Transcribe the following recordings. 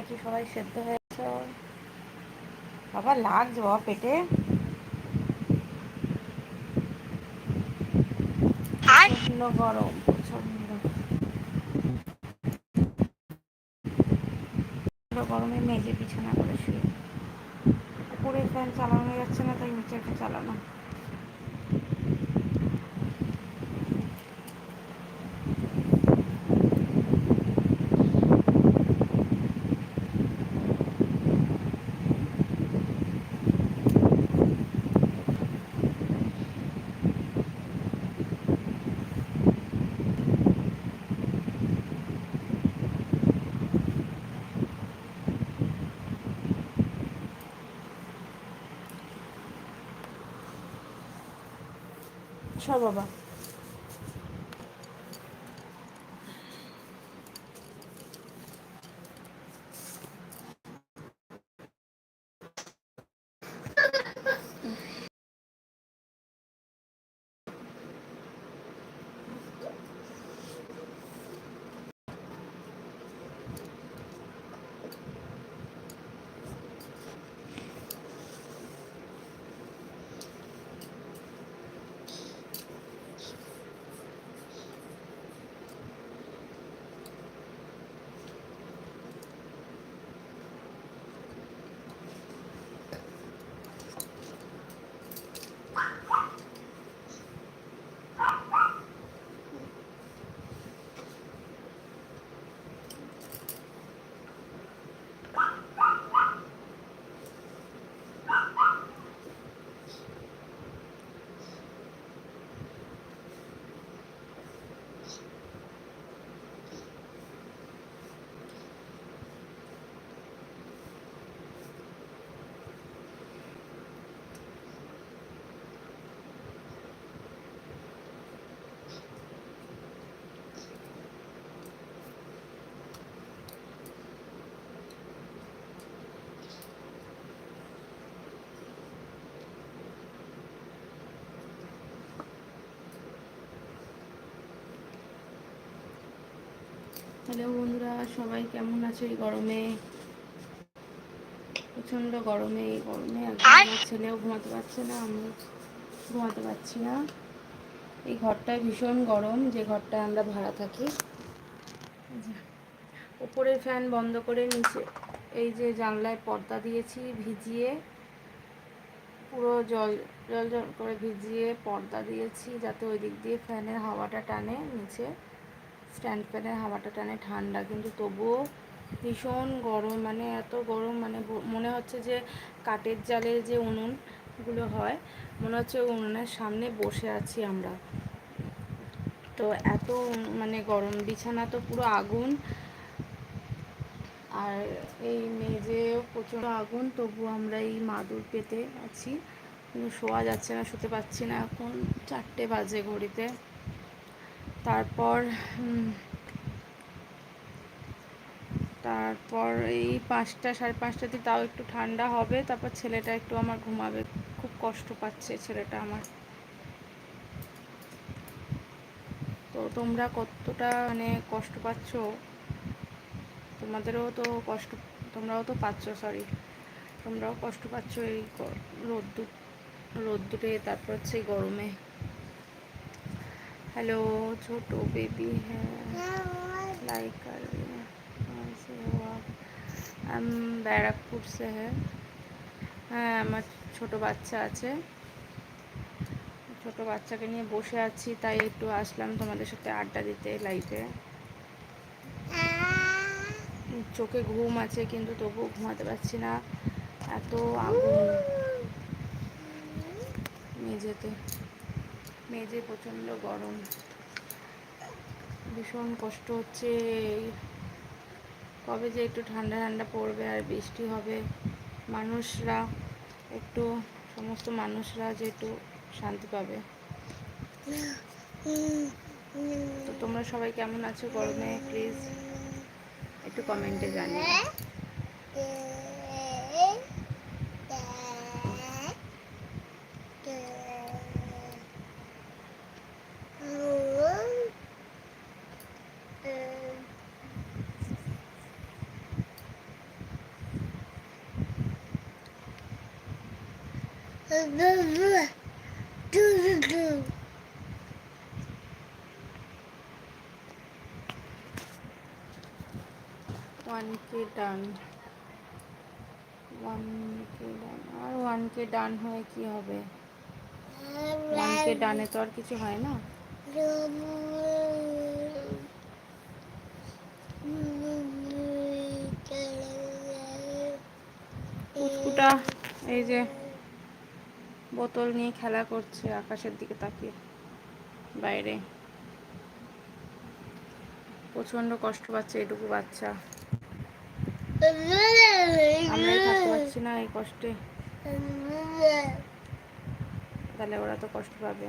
নাকি সবাই সেদ্ধ হয়েছে? বাবা, লাগছে বাবা পেটে। প্রচণ্ড গরম প্রচণ্ড গরমে মেজে বিছানা করে শুয়ে। উপরে ফ্যান চালানো যাচ্ছে না, তাই নিচে একটা চালানো। বাবা হ্যালো বন্ধুরা সবাই কেমন আছো এই গরমে? প্রচণ্ড গরমে এই গরমে ছেলেও ঘুমাতে পারছে না আমি ঘুমাতে পারছি না। এই ঘরটায় ভীষণ গরম যে ঘরটায় আমরা ভাড়া থাকি। ওপরের ফ্যান বন্ধ করে নিচে এই যে জানলায় পর্দা দিয়েছি ভিজিয়ে পুরো জল জল জল করে ভিজিয়ে পর্দা দিয়েছি যাতে ওই দিক দিয়ে ফ্যানের হাওয়াটা টানে নিচে। স্ট্যান্ড ফ্যানের হাওয়াটা টানে ঠান্ডা, কিন্তু তবুও ভীষণ গরম মানে এত গরম মানে মনে হচ্ছে যে কাঠের জালের যে উনুনগুলো হয়, মনে হচ্ছে উনুনের সামনে বসে আছি আমরা। তো এত মানে গরম, বিছানা তো পুরো আগুন। আর এই মেঝেও প্রচুর আগুন তবু আমরা এই মাদুর পেতে আছি। কিন্তু শোয়া যাচ্ছে না, শুতে পারছি না, এখন চারটে বাজে ঘড়িতে। তারপর তারপর এই পাঁচটা, সাড়ে পাঁচটাতে তাও একটু ঠান্ডা হবে। তারপর ছেলেটা একটু আমার ঘুমাবে। খুব কষ্ট পাচ্ছে ছেলেটা আমার। তো তোমরা কতটা মানে কষ্ট পাচ্ছ? তোমাদেরও তো কষ্ট, তোমরাও তো পাচ্ছ সরি তোমরাও কষ্ট পাচ্ছ এই রোদ্দুর, রোদ্দুরে, তারপর হচ্ছে গরমে। हेलो छोटो बेबी है लाइक कर रही है कहाँ से हो आप हम बैरकपुर से है হ্যাঁ আমার ছোট বাচ্চা আছে ছোট বাচ্চাকে নিয়ে বসে আছি তাই একটু আসলাম তোমাদের সাথে আড্ডা দিতে লাইফে চোখে ঘুম আছে কিন্তু তবুও ঘুমাতে পারছি না এত আগুন মেঝেতে মেঝে প্রচণ্ড গরম ভীষণ কষ্ট হচ্ছে কবে যে একটু ঠান্ডা ঠান্ডা পড়বে আর বৃষ্টি হবে মানুষরা একটু সমস্ত মানুষরা যে একটু শান্তি পাবে তো তোমরা সবাই কেমন আছো গরমে প্লিজ একটু কমেন্টে rule. Uh, do do do. One key done. One key done R one key done হয়ে কি হবে ওয়ান কে ডানে তো আর কিছু হয় না এই যে বোতল নিয়ে খেলা করছে আকাশের দিকে তাকিয়ে, বাইরে। প্রচণ্ড কষ্ট পাচ্ছে এটুকু বাচ্চা। আমরাই না এই কষ্টে। তাহলে ওরা তো কষ্ট পাবে।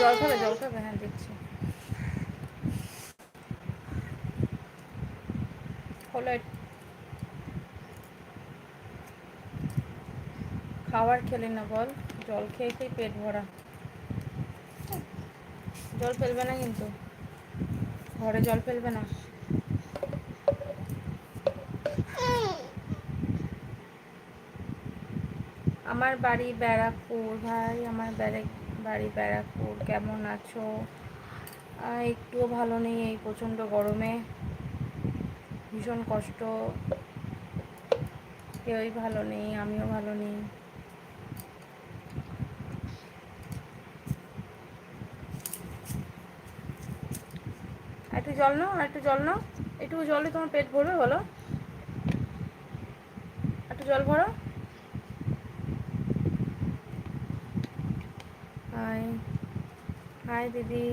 জল খাবে জল খাবে হ্যাঁ দেখছি হলো এট- খাবার খেলি না, বল। জল খেয়ে খেয়ে পেট ভরা। জল ফেলবে না কিন্তু। ঘরে জল ফেলবে না। আমার বাড়ি ব্যারাকপুর, ভাই। আমার বাড়ি ব্যারাকপুর। কেমন আছো? একটুও ভালো নেই এই প্রচণ্ড গরমে। ভীষণ কষ্ট। কেউই ভালো নেই, আমিও ভালো নেই। একটু জল নাও, আর একটু জল নাও। একটু জলে তোমার পেট ভরবে, বলো। একটু জল ভরো। হাই হাই দিদি।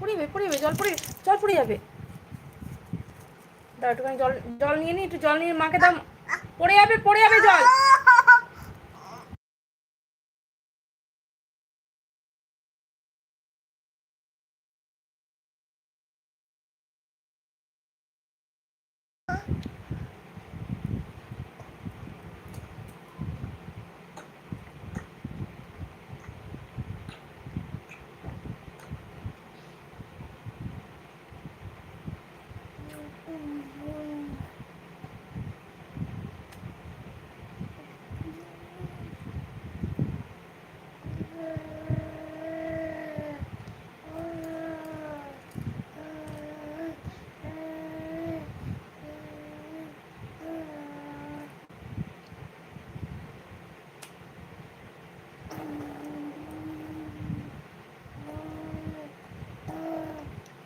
পড়ে যাবে পড়ে যাবে জল পড়ে জল পড়ে যাবে। দাঁড়া একটুখানি জল জল নিয়ে নি, একটু জল নিয়ে মাকে দাম পড়ে যাবে পড়ে যাবে জল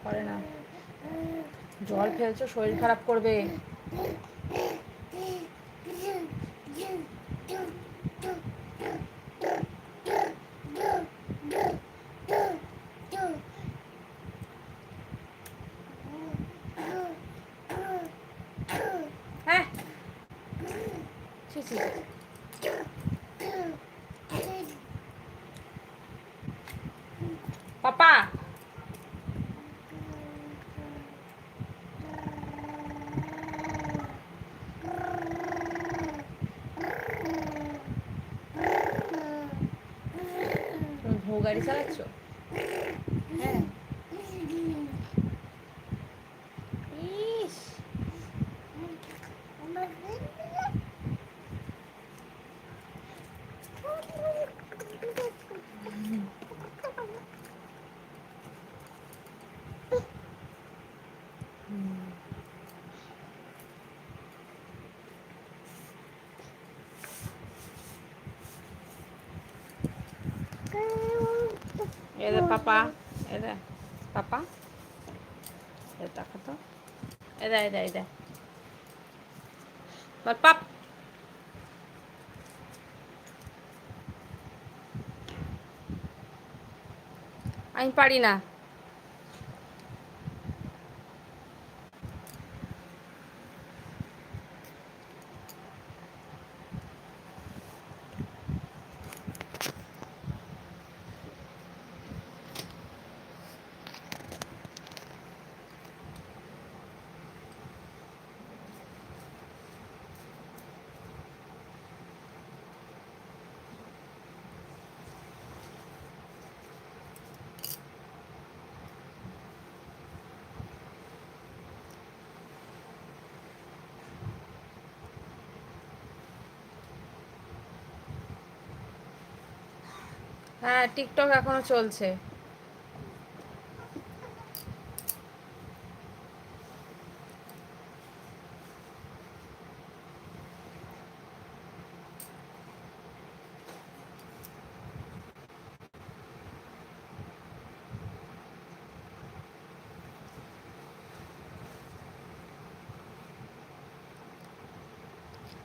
করে না জল ফেলছো শরীর খারাপ করবে হ্যাঁ ছি, ছি। পাপা বউ গাড়ি চালাচ্ছ হ্যাঁ ইস এদে পাপা এদে পাপা এ দেখো তো এদা এদা এদা বল পাপ আমি পারি না হ্যাঁ টিকটক এখনও চলছে।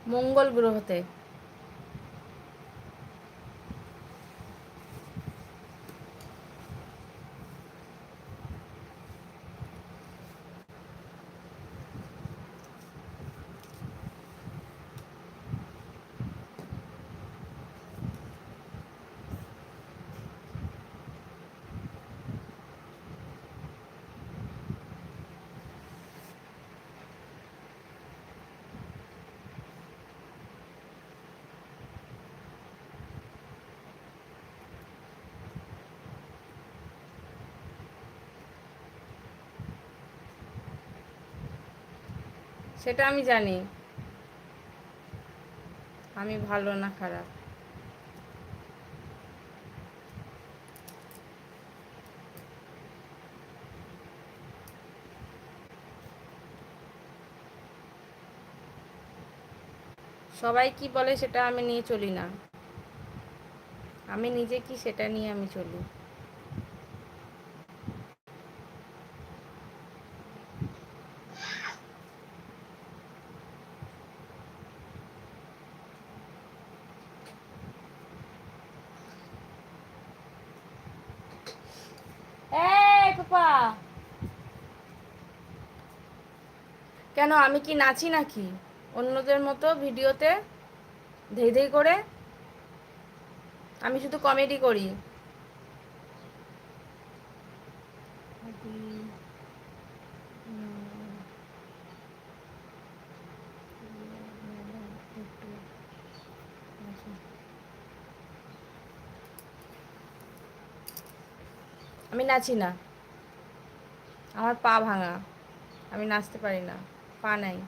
মঙ্গল গ্রহতে। সেটা আমি জানি। আমি ভালো না খারাপ। সবাই কি বলে সেটা আমি নিয়ে চলি না। আমি নিজে কি সেটা নিয়ে আমি চলি এই পাপা কেন আমি কি নাচি নাকি? অন্যদের মতো ভিডিওতে ধেই ধেই করে আমি শুধু কমেডি করি। আমি নাচি না। আমার পা ভাঙা। আমি নাচতে পারি না। পা নাই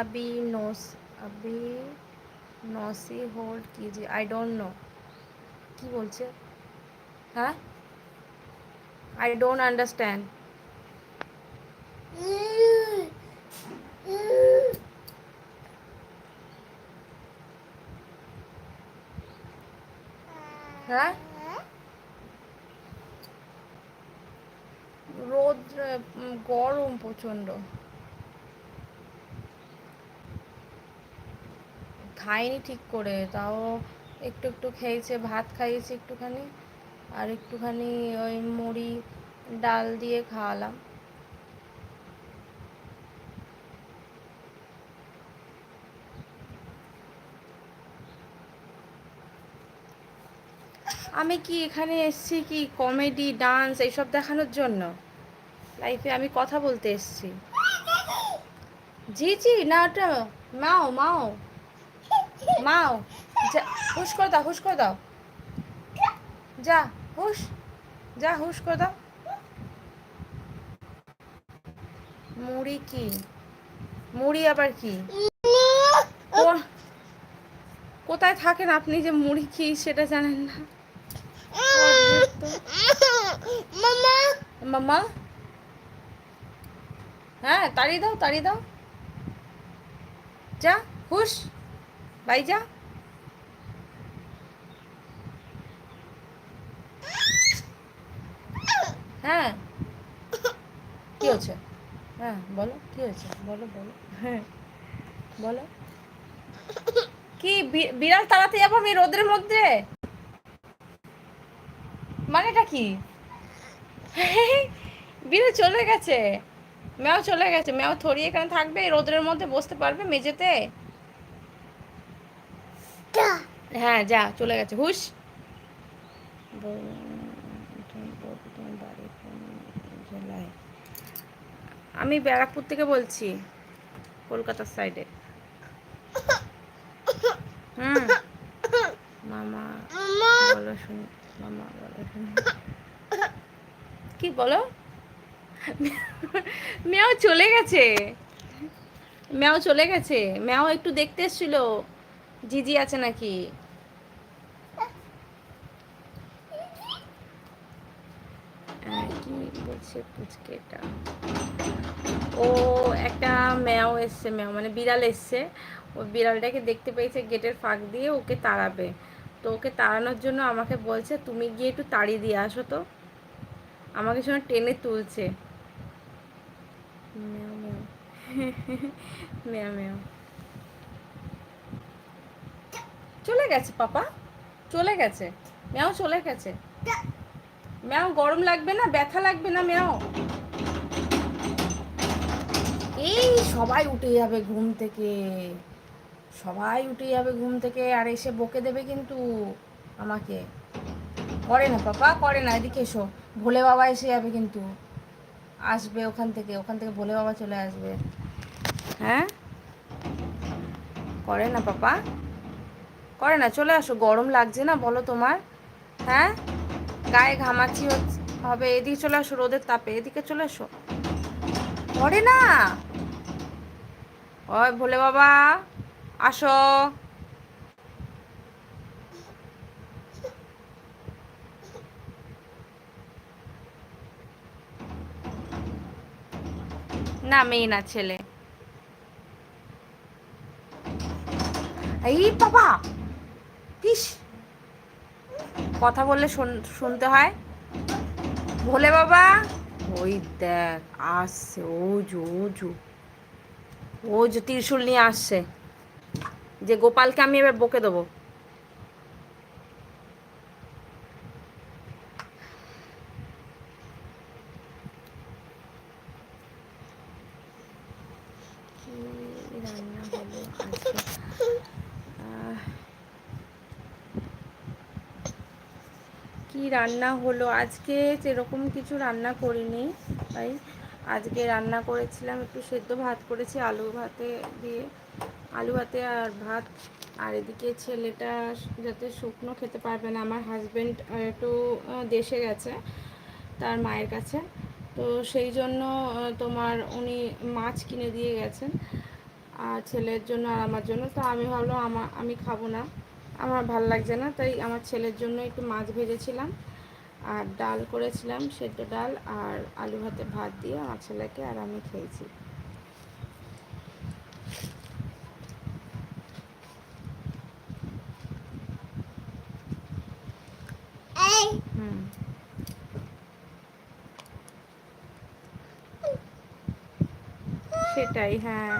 अभी नोस अभी নসি হোল্ড कीजिए आई डोंट नो কি বলছে হ্যাঁ আই ডোন্ট আন্ডারস্ট্যান্ড হ্যাঁ প্রচণ্ড। খাইনি ঠিক করে, তাও একটু একটু খেয়েছে, ভাত খাইয়েছে একটুখানি, আর একটুখানি ওই মুড়ি, ডাল দিয়ে খাওয়ালাম। আমি কি এখানে এসছি কি, কমেডি, ডান্স, এইসব দেখানোর জন্য? লাইফে আমি কথা বলতে এসছি। জি জি না ওটা মাও মাও। মাও যা হুশ করে দাও হুশ করে দাও। যা হুশ যা হুশ করে দাও। মুড়ি কি? মুড়ি আবার কি? কোথায় থাকেন আপনি যে মুড়ি কি সেটা জানেন না? মামা। মামা? হ্যাঁ তাড়িয়ে দাও তাড়িয়ে দাও। যা, হুশ। বাই, যা। হ্যাঁ। কি হচ্ছে হ্যাঁ বলো, কি হয়েছে? বলো বলো। হ্যাঁ বলো। কি বিড়াল তাড়াতে যাব আমি রোদের মধ্যে? মানেটা কি? বিড়াল চলে গেছে। ম্যাও চলে গেছে। ম্যাও থরি এখানে থাকবে রোদের মধ্যে বসতে পারবে মেঝেতে? হ্যাঁ যা চলে গেছে হুশ। আমি ব্যারাকপুর থেকে বলছি কলকাতার সাইডে হুম। মামা। বলো শুনি মামা বলো শুনি। কি বলো? মেয়াও চলে গেছে। ম্যাও চলে গেছে। ম্যাও একটু দেখতে এসছিল। জিজি আছে নাকি? বলছে পুচকেটা। ও, একটা ম্যাও এসছে, ম্যাও মানে বিড়াল এসছে। ওই বিড়ালটাকে দেখতে পেয়েছে গেটের ফাঁক দিয়ে, ওকে তাড়াবে। তো ওকে তাড়ানোর জন্য আমাকে বলছে, তুমি গিয়ে একটু তাড়িয়ে দিয়ে আসো তো। আমাকে সময় টেনে তুলছে। ম্যাও ম্যাও চলে গেছে, পাপা। চলে গেছে। ম্যাও চলে গেছে। ম্যাও, গরম লাগবে না? ব্যথা লাগবে না, ম্যাও? এই সবাই উঠে যাবে ঘুম থেকে। সবাই উঠে যাবে ঘুম থেকে, আর এসে বকে দেবে কিন্তু আমাকে। করে না, পাপা, করে না। এদিকে এসো। ভোলে বাবা এসে যাবে কিন্তু। আসবে ওখান থেকে ওখান থেকে ভোলে বাবা চলে আসবে। হ্যাঁ? করে না পাপা। করে না, চলে আসো, গরম লাগছে না বলো তোমার। হ্যাঁ? গায়ে হচ্ছে, হবে, এদিকে চলে আসো, রোদের তাপে, এদিকে চলে আসো। করে না। ওই ভোলে বাবা, আসো। না, মেয়ে না, ছেলে। এই বাবা কিস কথা বললে শুনতে হয়। ভোলে বাবা। ওই দেখ, আসছে, ওজু ওজু। ও যে ত্রিশুল নিয়ে আসছে। যে গোপালকে আমি এবার বকে দেবো। কি রান্না হলো? আজকে সেরকম কিছু রান্না করিনি। তাই আজকে রান্না করেছিলাম, একটু সেদ্ধ ভাত করেছি, আলু ভাতে দিয়ে। আলু ভাতে আর ভাত। আর এদিকে ছেলেটা যাতে শুকনো খেতে পারবে না, আমার হাজব্যান্ড একটু দেশে গেছে, তার মায়ের কাছে। তো সেই জন্য তোমার উনি মাছ কিনে দিয়ে গেছেন। আর ছেলের জন্য আর আমার জন্য। তো আমি ভাবলাম আমার আমি খাব না। আমার ভালো লাগছে না তাই আমার ছেলের জন্য একটু মাছ ভেজেছিলাম। আর ডাল করেছিলাম সেদ্ধ ডাল আর আলু ভাতে ভাত দিয়ে আমার ছেলেকে আর আমি খেয়েছি। সেটাই হ্যাঁ।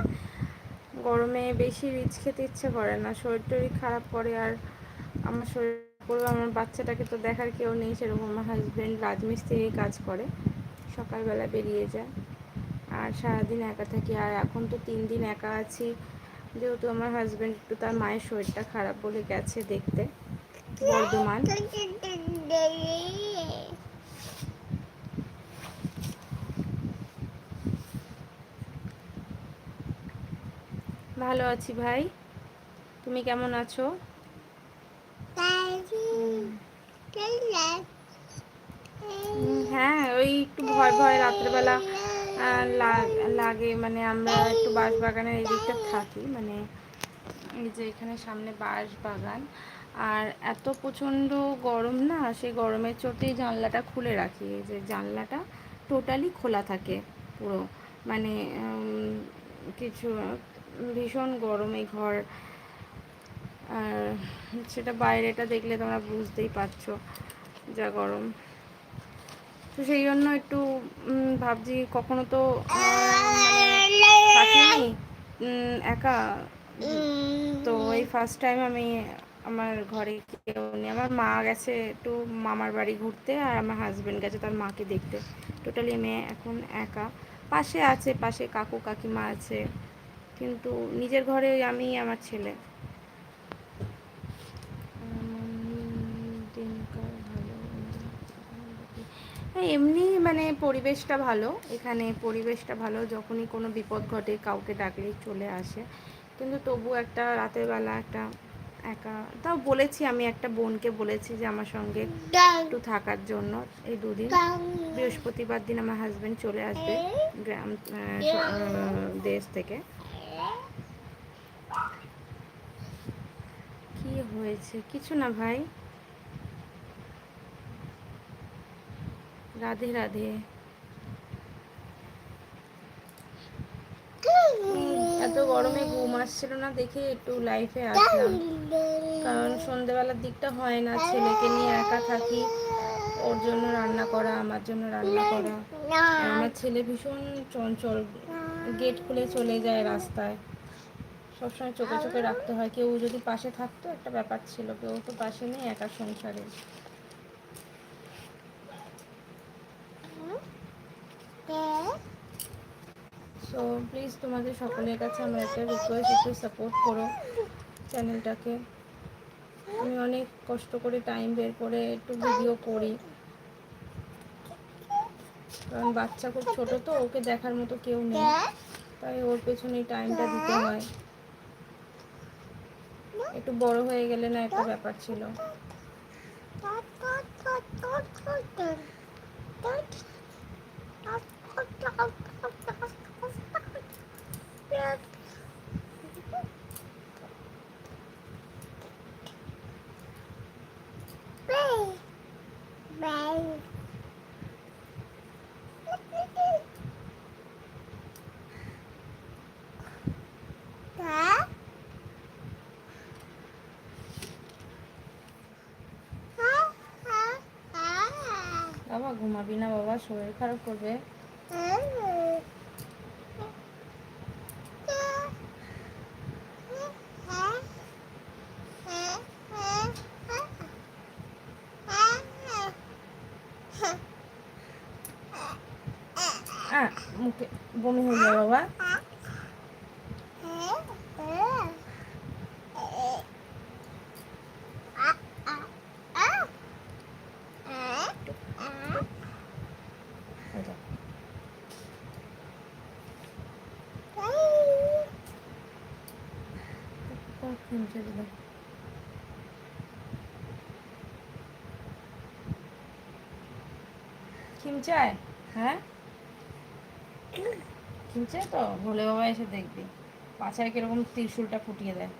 গরমে বেশি রিচ খেতে ইচ্ছে করে না শরীর টরীর খারাপ করে আর আমার শরীর করব আমার বাচ্চাটাকে তো দেখার কেউ নেই, সেরকম আমার হাজব্যান্ড রাজমিস্ত্রি কাজ করে, সকালবেলা বেরিয়ে যায়। আর সারাদিন একা থাকি, আর এখন তো তিন দিন একা আছি, যেহেতু আমার হাজব্যান্ড একটু তার মায়ের শরীরটা খারাপ বলে গেছে দেখতে, বর্ধমান। ভালো আছি ভাই। তুমি কেমন আছো? হ্যাঁ ওই একটু ভয় ভয় রাত্রেবেলা লাগে। মানে আমরা একটু বাঁশ বাগানের এই দিকটা থাকি। মানে এই যে এখানে সামনে বাঁশ বাগান আর এত প্রচণ্ড গরম না সেই গরমের চোটেই জানলাটা খুলে রাখি। এই যে জানলাটা টোটালি খোলা থাকে পুরো। মানে কিছু ভীষণ গরম এই ঘর। আর সেটা বাইরেটা দেখলে তোমরা বুঝতেই পারছ যা গরম। তো সেই জন্য একটু ভাবছি কখনো তো মানে একা? তো এই ফার্স্ট টাইম আমি আমার ঘরে কেউ নেই। আমার মা গেছে একটু মামার বাড়ি ঘুরতে আর আমার হাজব্যান্ড গেছে তার মাকে দেখতে। টোটালি মেয়ে এখন একা। পাশে আছে, পাশে কাকু কাকিমা আছে। কিন্তু নিজের ঘরে আমি আমার ছেলে। হ্যাঁ, এমনি মানে পরিবেশটা ভালো। এখানে পরিবেশটা ভালো যখনই কোনো বিপদ ঘটে কাউকে ডাকলেই চলে আসে। কিন্তু তবু একটা রাতের বেলা একটা একা তাও বলেছি আমি একটা বোনকে বলেছি যে আমার সঙ্গে একটু থাকার জন্য এই দুদিন। বৃহস্পতিবার দিন আমার হাজব্যান্ড চলে আসবে গ্রাম দেশ থেকে কি হয়েছে। কিছু না ভাই। রাধে রাধে। এত গরমে ঘুম আসছিল না দেখে একটু লাইফে আসলাম। কারণ সন্ধেবেলার দিকটা হয় না, ছেলেকে নিয়ে একা থাকি, ওর জন্য রান্না করা, আমার জন্য রান্না করা। আমার ছেলে ভীষণ চঞ্চল গেট খুলে চলে যায় রাস্তায়। সবসময় চোখে চোখে রাখতে হয়। কেউ যদি পাশে থাকতো, একটা ব্যাপার ছিল। কেউ তো পাশে নেই, একা সংসারে। সো প্লিজ তোমাদের সকলের কাছে আমার একটা রিকোয়েস্ট একটু সাপোর্ট করো চ্যানেলটাকে আমি অনেক কষ্ট করে টাইম বের করে একটু ভিডিও করি। কারণ বাচ্চা খুব ছোট তো, ওকে দেখার মতো কেউ নেই। তাই ওর পেছনে টাইমটা দিতে হয়। একটু বড় হয়ে গেলে না একটা ব্যাপার ছিল ঘুমাবি না বাবা শরীর খারাপ করবে আহ, মুখে বমি হয়ে যাবে বাবা এই যা। কখন ছেড়ে দাও। খিমচায় হ্যাঁ? খিমচায় তো? ভোলে বাবা এসে দেখবি। পাছায় কীরকম ত্রিশুলটা ফুটিয়ে দেয়।